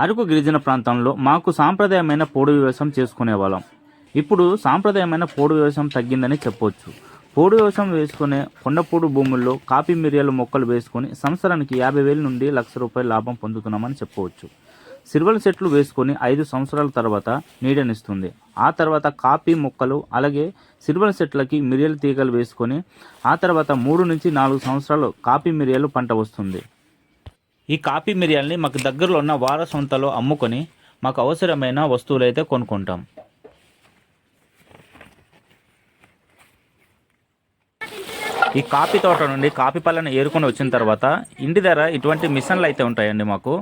అరకు గిరిజన ప్రాంతంలో మాకు సాంప్రదాయమైన పోడు వ్యవసాయం చేసుకునేవాళ్ళం. ఇప్పుడు సాంప్రదాయమైన పోడు వ్యవసాయం తగ్గిందని చెప్పొచ్చు. పోడు వ్యవసాయం వేసుకునే కొండపూడు భూముల్లో కాఫీ మిరియాలు మొక్కలు వేసుకొని సంవత్సరానికి యాభై వేల నుండి లక్ష రూపాయల లాభం పొందుతున్నామని చెప్పవచ్చు సిల్వల్ చెట్లు వేసుకొని ఐదు సంవత్సరాల తర్వాత నీడనిస్తుంది. ఆ తర్వాత కాఫీ మొక్కలు అలాగే సిల్వల్ చెట్లకి మిరియాల తీగలు వేసుకొని ఆ తర్వాత మూడు నుంచి నాలుగు సంవత్సరాలు కాఫీ మిరియాలు పంట వస్తుంది. ఈ కాఫీ మిరియాల్ని మాకు దగ్గరలో ఉన్న వార సొంతలో అమ్ముకొని మాకు అవసరమైన వస్తువులైతే కొనుక్కుంటాం. ఈ కాఫీ తోట నుండి కాఫీ పళ్ళను ఏరుకొని వచ్చిన తర్వాత ఇంటి దగ్గర ఇటువంటి మిషన్లు అయితే ఉంటాయండి మాకు.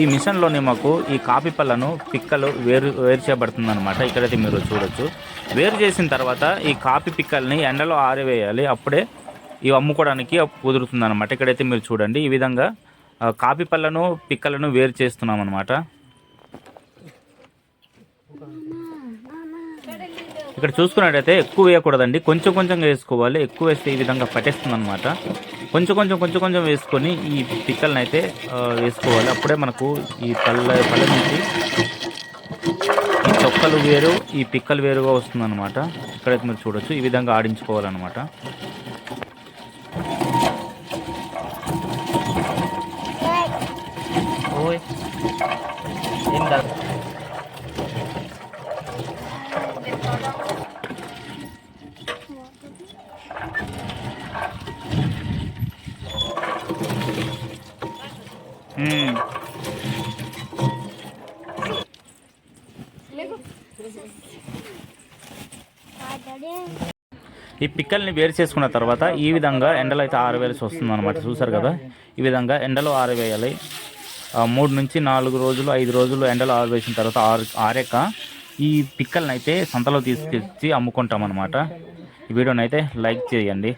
ఈ మిషన్లోని మాకు ఈ కాఫీ పళ్ళను పిక్కలు వేరు వేరు చేయబడుతుంది అనమాట ఇక్కడైతే మీరు చూడొచ్చు. వేరు చేసిన తర్వాత ఈ కాఫీ పిక్కల్ని ఎండలో ఆరివేయాలి. అప్పుడే ఇవి అమ్ముకోవడానికి కుదురుతుంది అనమాట ఇక్కడైతే మీరు చూడండి. ఈ విధంగా ఆ, కాఫీ పళ్ళను పిక్కలను వేరు చేస్తున్నాం అనమాట ఇక్కడ చూసుకున్నట్టయితే ఎక్కువ వేయకూడదండి. కొంచెం కొంచెంగా వేసుకోవాలి. ఎక్కువ వేస్తే ఈ విధంగా పట్టేస్తుంది అనమాట కొంచెం కొంచెం కొంచెం కొంచెం వేసుకొని ఈ పిక్కలను అయితే వేసుకోవాలి. అప్పుడే మనకు ఈ పళ్ళ పళ్ళ నుంచి ఈ చొక్కలు వేరు ఈ పిక్కలు వేరుగా వస్తుంది అనమాట ఇక్కడైతే మీరు చూడొచ్చు. ఈ విధంగా ఆడించుకోవాలన్నమాట. ఓయ్ ఏం కాదు మ్మ్. ఈ పిక్కల్ని వేరు చేసుకున్న తర్వాత ఈ విధంగా ఎండలో అయితే ఆరవేయాల్సి వస్తుంది అనమాట చూసారు కదా? ఈ విధంగా ఎండలో ఆరవేయాలి మూడు నుంచి నాలుగు రోజులు ఐదు రోజులు ఎండలో ఆరవేసిన తర్వాత ఆరు ఆరాక ఈ పిక్కల్ని అయితే సంతలో తీసుకొచ్చి అమ్ముకుంటాం అనమాట ఈ వీడియోని అయితే లైక్ చేయండి.